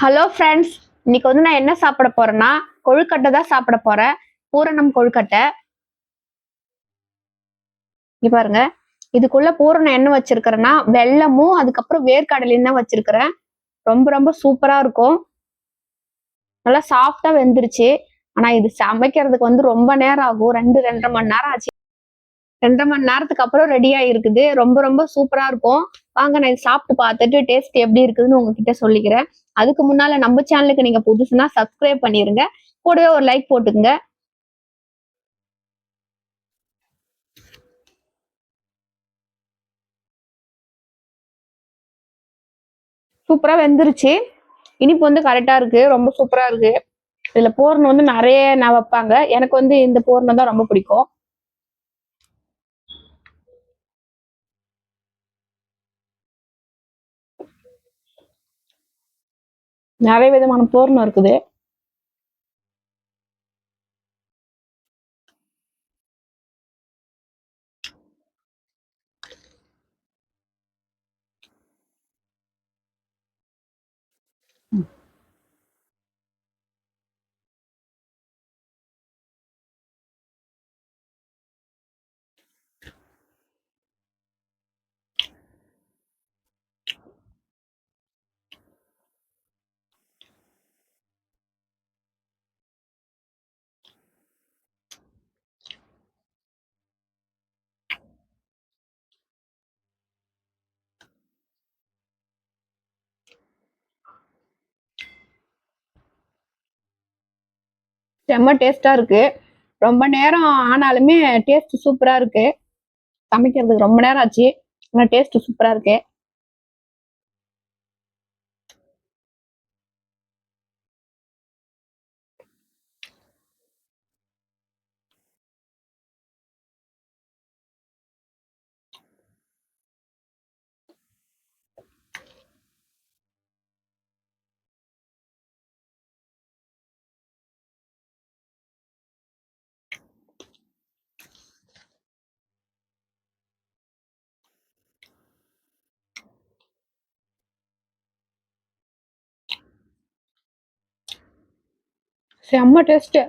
Hello friends இன்னைக்கு வந்து நான் என்ன சாப்பிட போறேன்னா கொழுக்கட்டை தான் சாப்பிட போறேன். பூரணம் கொழுக்கட்டை. இங்க பாருங்க. இதுக்குள்ள பூரணம் என்ன வச்சிருக்கிறேன்னா வெல்லமும் அதுக்கப்புறம் வேர்க்கடலையும் தான் வச்சிருக்கிறேன். ரொம்ப ரொம்ப சூப்பரா இருக்கும். நல்லா சாஃப்டா வெந்துருச்சு. ஆனா இது சமைக்கிறதுக்கு வந்து ரொம்ப நேரம் ஆகும். ரெண்டு ரெண்டரை மணி நேரம் ஆச்சு. ரெண்டரை மணி நேரத்துக்கு அப்புறம் ரெடி ஆயிருக்குது. ரொம்ப ரொம்ப சூப்பரா இருக்கும். வாங்க நான் இது சாப்பிட்டு பார்த்துட்டு டேஸ்ட் எப்படி இருக்குதுன்னு உங்ககிட்ட சொல்லிக்கிறேன். அதுக்கு முன்னால நம்ம சேனலுக்கு நீங்க புதுசுனா சப்ஸ்கிரைப் பண்ணிருங்க. கூடவே ஒரு லைக் போட்டுக்குங்க. சூப்பரா வெந்துருச்சு. இனிப்பு வந்து கரெக்டா இருக்கு ரொம்ப சூப்பரா இருக்கு. இதுல போர்ணம் வந்து நிறைய நான் வைப்பாங்க. எனக்கு வந்து இந்த போர்ணம் தான் ரொம்ப பிடிக்கும். நிறைய விதமான பூரணம் இருக்குது. செம்ம டேஸ்டா இருக்கு. ரொம்ப நேரம் ஆனாலுமே டேஸ்ட் சூப்பரா இருக்கு. சமைக்கிறதுக்கு ரொம்ப நேரம் ஆச்சு. ஆனால் டேஸ்ட் சூப்பரா இருக்கு. செம்ம டேஸ்ட்டு.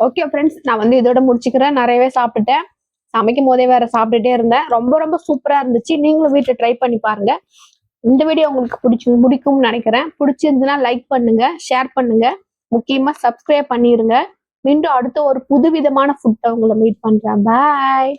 ஓகே ஃப்ரெண்ட்ஸ் நான் வந்து இதோட முடிச்சுக்கிறேன். நிறையவே சாப்பிட்டுட்டேன். சமைக்கும் போதே வேற சாப்பிட்டுட்டே இருந்தேன். ரொம்ப ரொம்ப சூப்பரா இருந்துச்சு. நீங்களும் வீட்டில் ட்ரை பண்ணி பாருங்க. இந்த வீடியோ உங்களுக்கு பிடிச்சி பிடிக்கும்னு நினைக்கிறேன். பிடிச்சிருந்துன்னா லைக் பண்ணுங்க ஷேர் பண்ணுங்க. முக்கியமா சப்ஸ்கிரைப் பண்ணிருங்க. மீண்டும் அடுத்த ஒரு புதுவிதமான ஃபுட்டை உங்களை மீட் பண்றேன். பாய்